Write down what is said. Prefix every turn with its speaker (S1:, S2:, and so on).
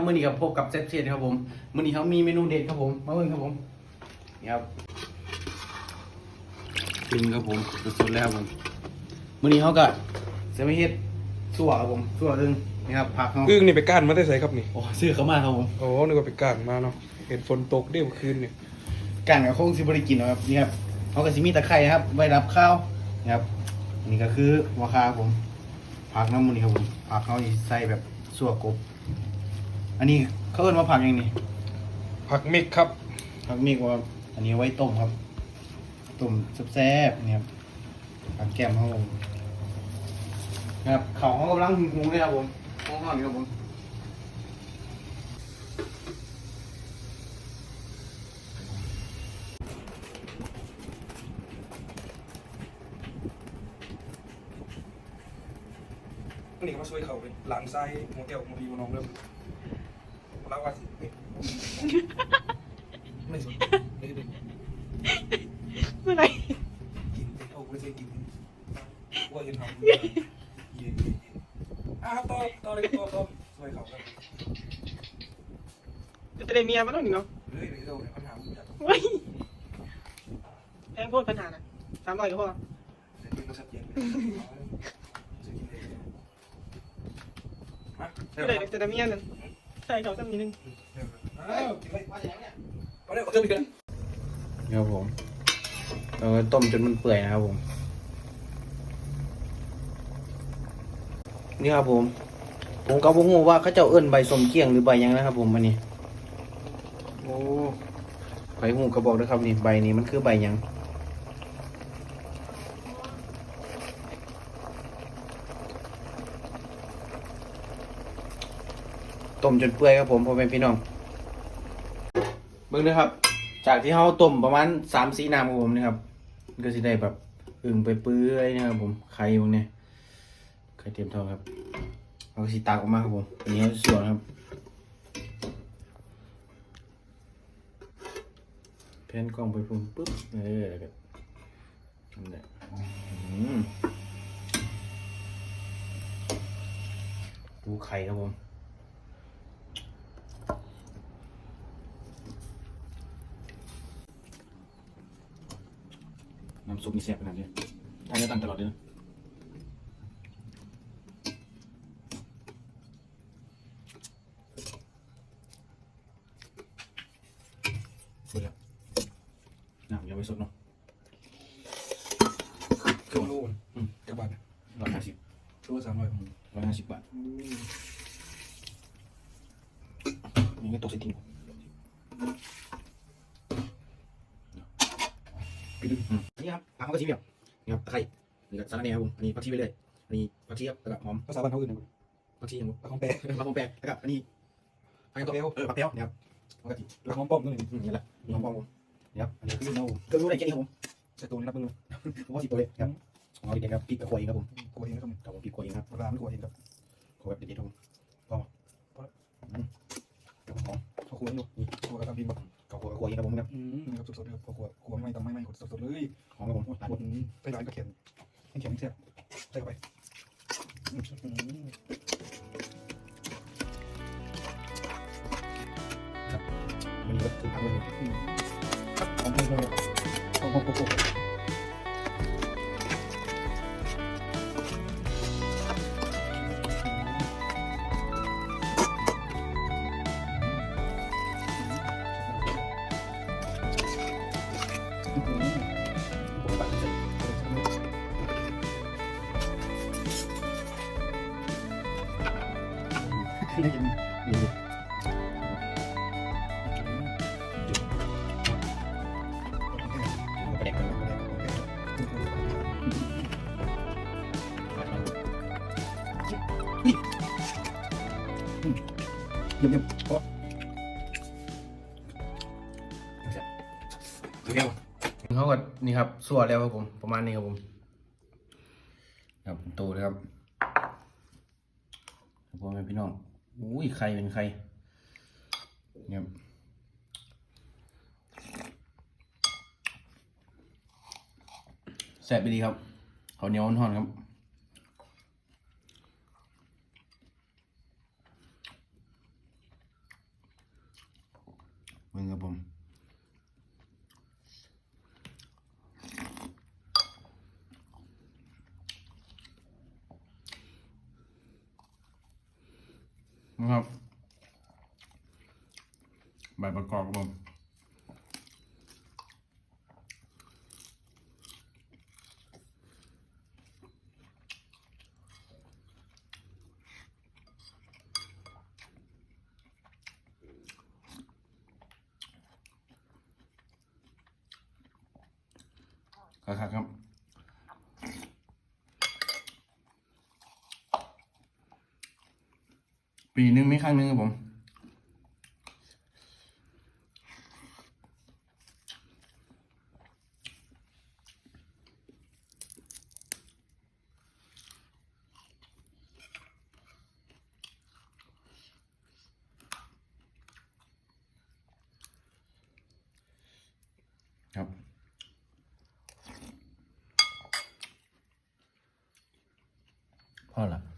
S1: ครับมื้อนี้กับพบกับเซฟเชนครับผมมื้อนี้เขามีเมนูเด็ดครับผมมาเบิ่งครับผมนี่ครับกินครับผมสดๆแล้วครับผมมื้อนี้เขาก็จะไม่เฮ็ดสั่วครับผมสั่วอึงนี่ครับผักเขา
S2: อึ้งนี่ไปก้านมาได้ใส่ครับนี่
S1: โอ้ซื้อเขามาครับผม
S2: โอ้นึกว่าไปก้านมาเนาะเห็นฝนตกเดี๋ยวคืนเนี่ย
S1: กันกับคงสิบริกินนะครับนี่ครับเขาก็สิมีตะไคร้นะครับไว้รับข้าวนะครับนี่ก็คือหัวคาครับผมผักน้ำมันนี่ครับผมผักเขาสิใส่แบบสั่วกบ อันนี้เขาเอิ้นว่าผักยังนี่
S2: ผักเม็กครับ
S1: ผักมีกว่า อันนี้ไว้ต้มครับ ต้มแซ่บๆนี่ครับผักแก้มเขาครับผมครับเขาเขากำลังหุงๆเลยครับผมห้องๆนี่ครับผม
S2: นี่ก็มาช่วยเขาเลยหลังไส้โมเตลโมดีโมน้องเริ่ม รักว่าสิเฮ้ยไม่สนไม่ด้
S3: เมื่อไหร
S2: กินเด็กเอาไม่ใช่กินว่าจะทำเย็นเย็นอะครับต่อต่อเลยต่อต่อช่วยเขาครับ
S3: จะได้เมียมาต้องหนึ่เนาะ
S2: เฮ้ยเดี๋ยวเดี๋ยวปัญหามันจะ
S3: เฮ้ยแพงโคตรปัญหานะสามร้อยก็พอ
S2: เดี๋ยวมันชัดเจนเลยจะกินเลยมาเดี๋
S3: ก็
S2: ยว
S3: เลยจะได้เมียนึ่ง ใส่เขาสักนิดนึง
S2: อ้าวกินเลยมาเดี๋ยวเอาเดี๋ยวเดี๋ยว
S1: นี่ครับผมเราก็ต้มจนมันเปื่อยนะครับผม นี่ครับผม ผมก็บ่ฮู้ว่าเขาเจ้าเอิ้นใบสมเกี้ยงหรือใบหยังนะครับ ผมอันนี้ โอ้ใครฮู้ก็บอกด้วยครับนี่ใบนี้มันคือใบหยัง ต้มจนเปื่อยครับผมพ่อแม่พี่น้องเบิ่งนะครับ จากที่เขาต้มประมาณสามสีน้ำครับผมนะครับก็สิได้แบบอึ่งไปเปื่อยนะครับผมไข่พวกเนี้ยไข่เตรียมทองครับเอาก็สิตากออกมาครับผมอันนี้ส่วนครับแพนกล้องไปพุ่มปุ๊บเออแล้วก็นั่นแหละอืมดูไข่ครับผม น้ำซุปมีแซ่บขนาดนี้ทานได้ตังตลอดเลยนะเบื่อน้ำยังไม่สดเนาะ
S2: เครื่องโล่อืมกระบาด
S1: ร้อยห้าสิบ
S2: ชั่วสามร้อย
S1: ร้อยห้าสิบบาทนี่ก็ตกใส่ทิ้ง
S2: ปีนึง
S1: อืมนี่ครับ ผักเขาก็ชิมแบบนี่ครับตะไคร้นี่ก็สาระแหน่ครับผมอันนี้ผักชีไปเลยอันนี้ผักชีครับแล้วก็หอม
S2: ภาษาบ้านเขาอื่นนะ
S1: ผักชีอย่างผม
S2: ปลาของแปร
S1: ผักหอมแปลกแล้วก็อันนี้ผักเปียวเออผักเปียวเนี่ยครับปกติ
S2: ปลาของป้อมนั่นเอง
S1: อืมนี่แหละนี่ของปองผมนี่ครับอันนี้คือเนื้อผมเครื่องรู้ได้แค่นี้ครับผม
S2: แต่ตัวนี้รับมือ
S1: ผมว่าสิบตัวเลยครับของเราเด็กๆครับพริกกระขวยครับผม
S2: กลัวเองนะครับ
S1: ครับผมพริกกระขวยครับ
S2: ร้านกลัวเองครับ
S1: ขอแบบเด็ดๆครับผมก็อืมเดี๋ยวผมขอ
S2: เขาควรอยู่นี่กลัวกระทำพิมพ์แบบ
S1: ก ระขวยกระขวยครับผมครับ
S2: อืมครับสดๆเลยครับกลัวกลัวไม่ทำไม่ไม่กดสดๆเลย
S1: หอมครับผมร้าน
S2: กดไปร้านก็เขียนให้เขียนเสียบใส่เข้าไปอืม
S1: มันนี้ก็ถึงทางเลย
S2: อืมครับของเพื่อนเลยของของของ
S1: ผม กินนี่กระเด็กกันเยี่ยมเยี่ยมเพราะเร็วเขาก็นี่ครับสวดแล้วครับผม ประมาณนี้ครับผมครับตเลยครับพ่อแม่พี่น้อง อุ้ยใครเป็นใครเนี่ยแซ่บไปดีครับเขาเหนียวอ่อนๆครับมึงครับผม นะครับใบประกอบครับผมครับครับครับ ปีหนึ่งไม่ครั้งหนึ่งครับผม ครับพอละ